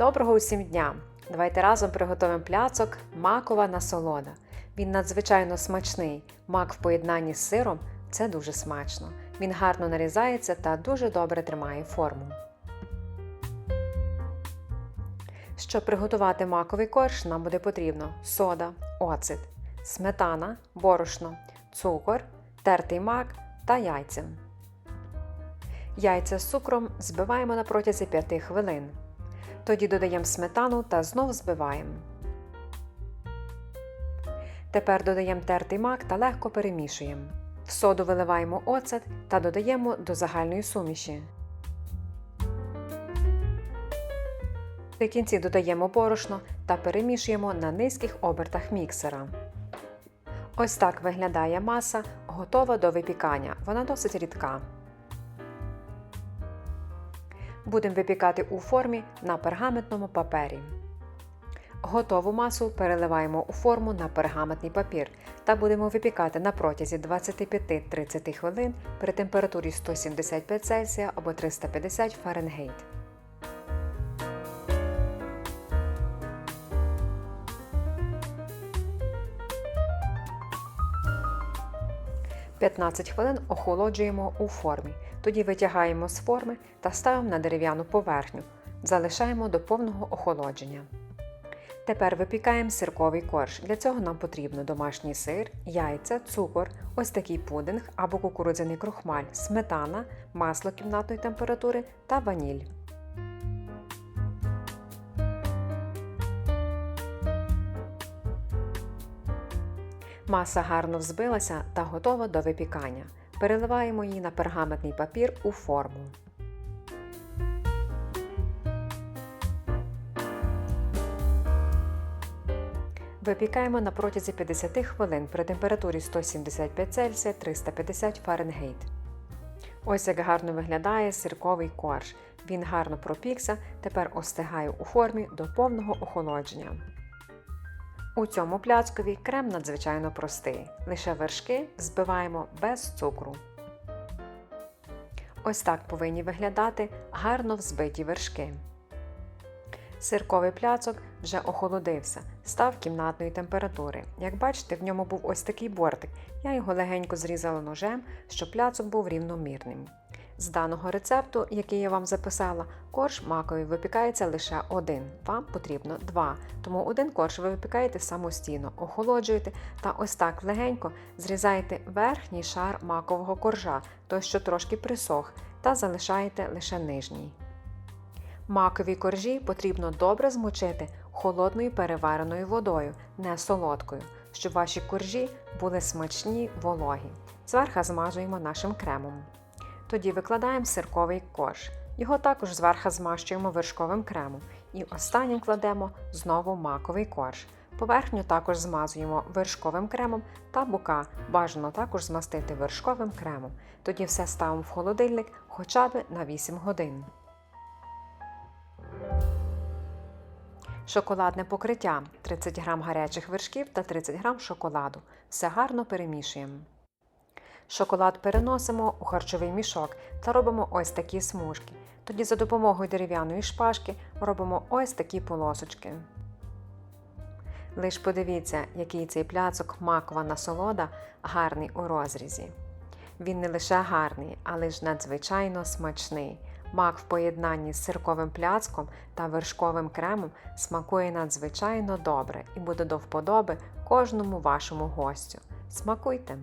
Доброго усім дня! Давайте разом приготуємо пляцок макова насолода. Він надзвичайно смачний. Мак в поєднанні з сиром це дуже смачно. Він гарно нарізається та дуже добре тримає форму. Щоб приготувати маковий корж, нам буде потрібно сода, оцет, сметана, борошно, цукор, тертий мак та яйця. Яйця з цукром збиваємо на протязі 5 хвилин. Тоді додаємо сметану та знов збиваємо. Тепер додаємо тертий мак та легко перемішуємо. В соду виливаємо оцет та додаємо до загальної суміші. В кінці додаємо борошно та перемішуємо на низьких обертах міксера. Ось так виглядає маса, готова до випікання. Вона досить рідка. Будемо випікати у формі на пергаментному папері. Готову масу переливаємо у форму на пергаментний папір та будемо випікати на протязі 25-30 хвилин при температурі 175 Цельсія або 350 Фаренгейт. – 15 хвилин охолоджуємо у формі. Тоді витягаємо з форми та ставимо на дерев'яну поверхню. Залишаємо до повного охолодження. Тепер випікаємо сирковий корж. Для цього нам потрібно домашній сир, яйця, цукор, ось такий пудинг або кукурудзяний крохмаль, сметана, масло кімнатної температури та ваніль. Маса гарно взбилася та готова до випікання. Переливаємо її на пергаментний папір у форму. Випікаємо на протязі 50 хвилин при температурі 175 Цельсія 350 Фаренгейт. Ось як гарно виглядає сирковий корж. Він гарно пропікся, тепер остигає у формі до повного охолодження. У цьому пляцкові крем надзвичайно простий. Лише вершки збиваємо без цукру. Ось так повинні виглядати гарно взбиті вершки. Сирковий пляцок вже охолодився, став кімнатної температури. Як бачите, в ньому був ось такий бортик. Я його легенько зрізала ножем, щоб пляцок був рівномірним. З даного рецепту, який я вам записала, корж маковий випікається лише один. Вам потрібно два. Тому один корж ви випікаєте самостійно, охолоджуєте та ось так легенько зрізаєте верхній шар макового коржа, той, що трошки присох, та залишаєте лише нижній. Макові коржі потрібно добре змочити холодною перевареною водою, не солодкою, щоб ваші коржі були смачні вологі. Зверха змажуємо нашим кремом. Тоді викладаємо сирковий корж. Його також зверху змащуємо вершковим кремом. І останнім кладемо знову маковий корж. Поверхню також змазуємо вершковим кремом та бука бажано також змастити вершковим кремом. Тоді все ставимо в холодильник хоча б на 8 годин. Шоколадне покриття 30 г гарячих вершків та 30 г шоколаду. Все гарно перемішуємо. Шоколад переносимо у харчовий мішок та робимо ось такі смужки. Тоді за допомогою дерев'яної шпажки робимо ось такі полосочки. Лиш подивіться, який цей пляцок макова насолода гарний у розрізі. Він не лише гарний, але ж надзвичайно смачний. Мак в поєднанні з сирковим пляцком та вершковим кремом смакує надзвичайно добре і буде до вподоби кожному вашому гостю. Смакуйте!